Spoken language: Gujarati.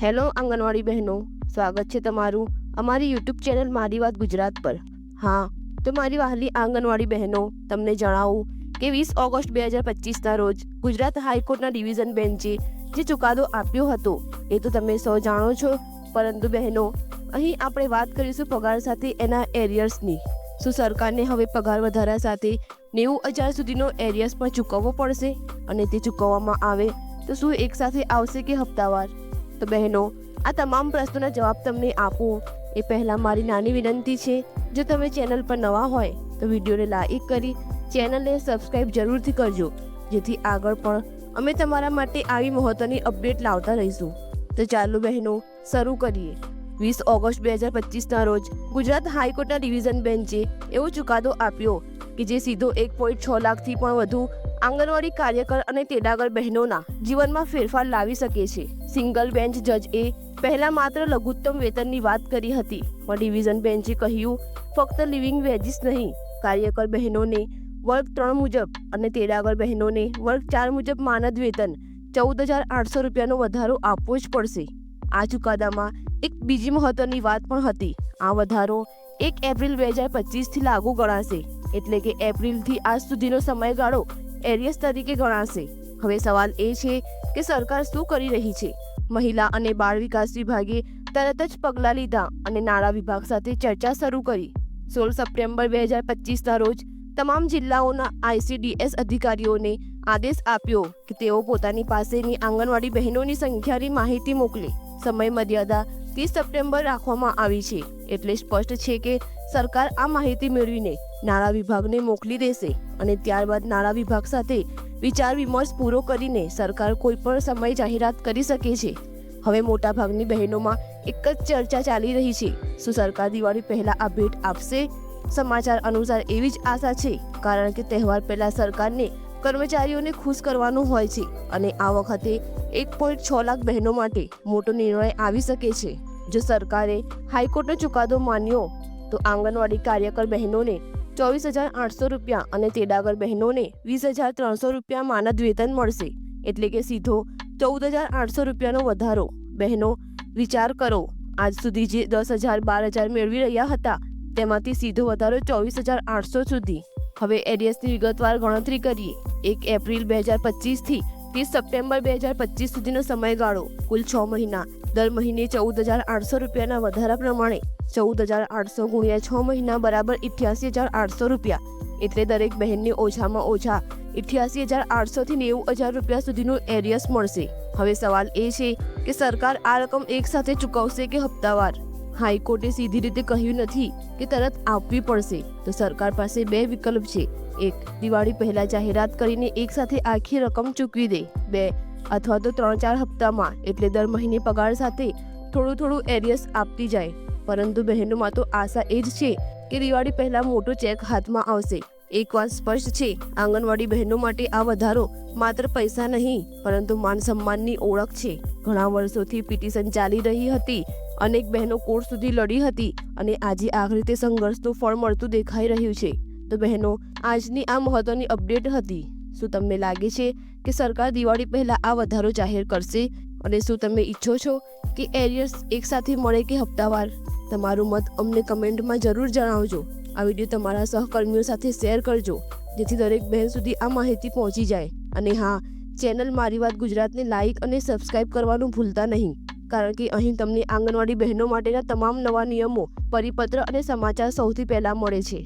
હેલો આંગણવાડી બહેનો, સ્વાગત છે તમારું અમારી યુટ્યુબ ચેનલ મારી વાત ગુજરાત પર. હા, તો મારી વહાલી આંગણવાડી બહેનો, તમને જણાવું કે વીસ ઓગસ્ટ બે હજાર પચીસના રોજ ગુજરાત હાઈકોર્ટના ડિવિઝન બેન્ચે જે ચુકાદો આપ્યો હતો, એ તો તમે સૌ જાણો છો, પરંતુ બહેનો, અહીં આપણે વાત કરીશું પગાર સાથે એના એરિયર્સની. શું સરકારને હવે પગાર વધારા સાથે નેવું હજાર સુધીનો એરિયર્સ પણ ચૂકવવો પડશે? અને તે ચૂકવવામાં આવે તો શું એકસાથે આવશે કે હપ્તાવાર? તો બહેનો, આ તમામ પ્રશ્નોના જવાબ તમને આપું. એ પહેલાં મારી નાની વિનંતી છે, જો તમે ચેનલ પર નવા હોય, તો વિડીયોને લાઈક કરી ચેનલને સબસ્ક્રાઈબ જરૂરથી કરજો, જેથી આગળ પણ અમે તમારા માટે આવી મહત્ત્વની અપડેટ લાવતા રહીશું. તો ચાલો બહેનો, શરૂ કરીએ. વીસ ઓગસ્ટ બે હજાર પચીસના રોજ ગુજરાત હાઈકોર્ટના ડિવિઝન બેન્ચે એવો ચુકાદો આપ્યો કે જે સીધો એક પોઈન્ટ છ લાખથી પણ વધુ આંગણવાડી કાર્યકર અને તેડાગર બહેનોના જીવનમાં ફેરફાર લાવી શકે છે. સિંગલ બેન્ચ જજ એ પહેલા માત્ર લઘુત્તમ વેતનની વાત કરી હતી, પણ ડિવિઝન બેન્ચે કહ્યું, ફક્ત લિવિંગ વેજીસ નહીં, કાર્યકર બહેનોને વર્ગ ત્રણ મુજબ અને તેડાગર બહેનોને વર્ગ ચાર મુજબ માનદ વેતન ચૌદ હજાર આઠસો રૂપિયાનો વધારો આપવો જ પડશે. આ ચુકાદામાં એક બીજી મહત્વની વાત પણ હતી. આ વધારો એક એપ્રિલ બે હજાર પચીસથી લાગુ ગણાશે. એટલે કે એપ્રિલથી આજ સુધીનો સમયગાળો એરિયસ તરીકે ગણાશે. હવે સવાલ એ છે કે સરકાર શું કરી રહી છે? મહિલા અને બાળ વિકાસ વિભાગે તરત જ પગલાં લીધા અને નાણાં વિભાગ સાથે ચર્ચા શરૂ કરી. સોળ સપ્ટેમ્બર બે હજાર પચીસના રોજ તમામ જિલ્લાઓના આઈસીડીએસ અધિકારીઓને આદેશ આપ્યો કે તેઓ પોતાની પાસેની આંગણવાડી બહેનોની સંખ્યાની માહિતી મોકલે. સમય મર્યાદા ત્રીસ સપ્ટેમ્બર રાખવામાં આવી છે. એટલે સ્પષ્ટ છે કે સરકાર આ માહિતી મેળવીને નાણાં વિભાગને મોકલી દેશે અને ત્યારબાદ નાણાં વિભાગ સાથે વિચાર વિમર્શ પૂરો કરીને સરકાર કોઈ પણ સમય જાહેરાત કરી શકે છે. હવે મોટાભાગની બહેનોમાં એક જ ચર્ચા ચાલી રહી છે. શું સરકાર દિવાળી પહેલા આ ભેટ આપશે? સમાચાર અનુસાર એવી જ આશા છે, કારણ કે તહેવાર પહેલા સરકારને કર્મચારીઓને ખુશ કરવાનું હોય છે અને આ વખતે એક પોઈન્ટ છ લાખ બહેનો માટે મોટો નિર્ણય આવી શકે છે. જો સરકારે હાઈકોર્ટનો ચુકાદો માન્યો, તો આંગણવાડી કાર્યકર બહેનોને ચોવીસ હજાર આઠસો રૂપિયા અને તેડાગર બહેનોને વીસ હજાર ત્રણસો રૂપિયા માનદ વેતન મળશે. એટલે કે સીધો ચૌદ હજાર આઠસો રૂપિયાનો વધારો. બહેનો, વિચાર કરો. આજ સુધી જે દસ હજાર બાર હજાર મેળવી રહ્યા હતા, તેમાંથી સીધો વધારો ચોવીસ હજાર આઠસો સુધી. હવે એરિયસની વિગતવાર ગણતરી કરીએ. એક એપ્રિલ બે હજાર પચીસથી ત્રીસ સપ્ટેમ્બર બે હજાર પચીસ સુધીનો સમયગાળો. કુલ છ મહિના. દર મહિને ચૌદ હજાર આઠસો રૂપિયાના વધારા પ્રમાણે ચૌદ હજાર આઠસો ગુણ્યા છ મહિના બરાબર ઇઠ્યાસી હજાર આઠસો રૂપિયા. એટલે દરેક બહેનને ઓછામાં ઓછા ઇઠ્યાસી હજાર આઠસોથી નેવું હજાર રૂપિયા સુધીનું એરિયસ મળશે. હવે સવાલ એ છે કે સરકાર આ રકમ એકસાથે ચૂકવશે કે હપ્તાવાર? હાઈકોર્ટે સીધી રીતે કહ્યું નથી કે તરત આપવી પડશે. તો સરકાર પાસે બે વિકલ્પ છે. એક, દિવાળી પહેલા જાહેરાત કરીને એકસાથે આખી રકમ ચૂકવી દે. બે અથવા તો ત્રણ ચાર હપ્તામાં, એટલે દર મહિને પગાર સાથે થોડું થોડું એરિયસ આપતી જાય. પરંતુ બહેનોમાં તો આશા એ જ છે કે દિવાળી પહેલા મોટો ચેક હાથમાં આવશે. એક વાત સ્પષ્ટ છે, આંગણવાડી બહેનો માટે આ વધારો માત્ર પૈસા નહીં, પરંતુ માન સન્માનની ઓળખ છે. ઘણા વર્ષોથી પિટિશન ચાલી રહી હતી, અનેક બહેનો કોર્ટ સુધી લડી હતી અને આજે આખરી તે સંઘર્ષનું ફળ મળતું દેખાઈ રહ્યું છે. તો બહેનો, આજની આ મહત્વની અપડેટ હતી. શું તમને લાગે છે કે સરકાર દિવાળી પહેલા આ વધારો જાહેર કરશે? અને શું તમે ઈચ્છો છો કે એરિયર્સ એકસાથે મળે કે હપ્તાવાર? તમારું મત અમને કમેન્ટમાં જરૂર જણાવજો. આ વીડિયો તમારા સહકર્મીઓ સાથે શેર કરજો, જેથી દરેક બહેન સુધી આ માહિતી પહોંચી જાય. અને હા, ચેનલ મારી વાત ગુજરાતને લાઇક અને સબસ્ક્રાઇબ કરવાનું ભૂલતા નહીં, કારણ કે અહીં તમને આંગણવાડી બહેનો માટેના તમામ નવા નિયમો, પરિપત્ર અને સમાચાર સૌથી પહેલાં મળે છે.